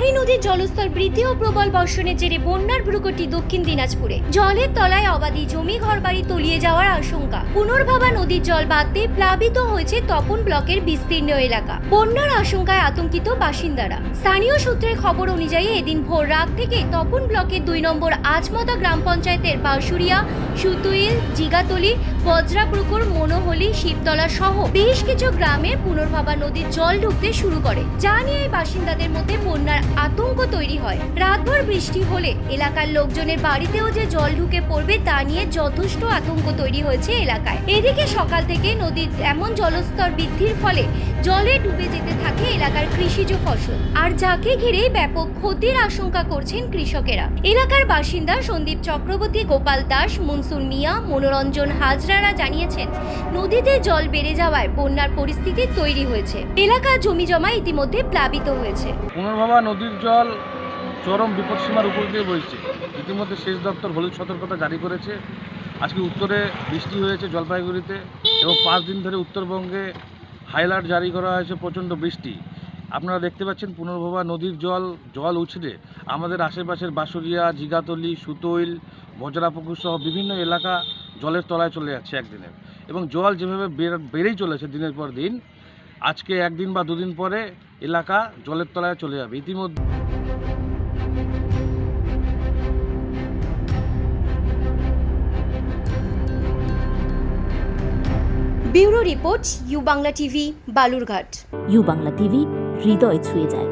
কাহারি নদীর জলস্তর বৃদ্ধি ও প্রবল বর্ষণের জেরে বন্যার ভ্রুকটি দক্ষিণ দিনাজপুরে। জলের তলায় অবাধি জমি ঘরবাড়ি তলিয়ে যাওয়ার আশঙ্কা। পুনর্ভাবা নদীর জল বাঁধতে প্লাবিত হয়েছে তপন ব্লকের বিস্তীর্ণ এলাকা। বন্যার আশঙ্কায় আতঙ্কিত বাসিন্দারা। স্থানীয় সূত্রের খবর অনুযায়ী এদিন ভোর রাত থেকে তপন ব্লকের দুই নম্বর আজমতা গ্রাম পঞ্চায়েতের বাঁশুড়িয়া সুতুইল, জিগাতলি বজ্রাপুকুর মনোহলি, শিবতলা সহ বেশ কিছু গ্রামে পুনর্ভাবা নদীর জল ঢুকতে শুরু করে। যা নিয়ে বাসিন্দাদের মধ্যে বন্যার আতঙ্ক তৈরি হয়। রাতভর বৃষ্টি হলে এলাকার লোকজনের বাড়িতেও যে জল ঢুকে পড়বে তা নিয়ে যথেষ্ট আতঙ্ক তৈরি হয়েছে এলাকায়। এদিকে সকাল থেকে নদীর এমন জলস্তর বৃদ্ধির ফলে জলে ডুবে যেতে থাকে এলাকার কৃষিজ ফসল। আর যাকে ঘিরে ব্যাপক ক্ষতির আশঙ্কা করছেন কৃষকেরা। এলাকার বাসিন্দা সন্দীপ চক্রবর্তী, গোপাল দাস, মনসুর মিয়া, মনোরঞ্জন হাজরারা জানিয়েছেন, নদীতে জল বেড়ে যাওয়ায় বন্যার পরিস্থিতি তৈরি হয়েছে। এলাকা জমি জমা ইতিমধ্যে প্লাবিত হয়েছে। পুনর্ভাবা নদীর জল চরম বিপদসীমার উপর দিয়ে বইছে। ইতিমধ্যে সেচ দপ্তর হলুদ সতর্কতা জারি করেছে। আজকে উত্তরে বৃষ্টি হয়েছে জলপাইগুড়িতে এবং পাঁচ দিন ধরে উত্তরবঙ্গে হাইলাইট জারি করা হয়েছে, প্রচণ্ড বৃষ্টি। আপনারা দেখতে পাচ্ছেন পুনর্ভবা নদীর জল জল উছড়ে। আমাদের আশেপাশের বাঁশুরিয়া, জিগাতলি সুতৈল বজরাপুকুর সহ বিভিন্ন এলাকা জলের তলায় চলে যাচ্ছে একদিনের। এবং জল যেভাবে বেড়- বেড়েই চলেছে দিনের পর দিন, আজকে একদিন বা দুদিন পরে এলাকা জলের তলায় চলে যাবে। ইতিমধ্যে bureau report U Bangla TV Balurghat. U Bangla TV হৃদয় ছুঁয়ে যায়।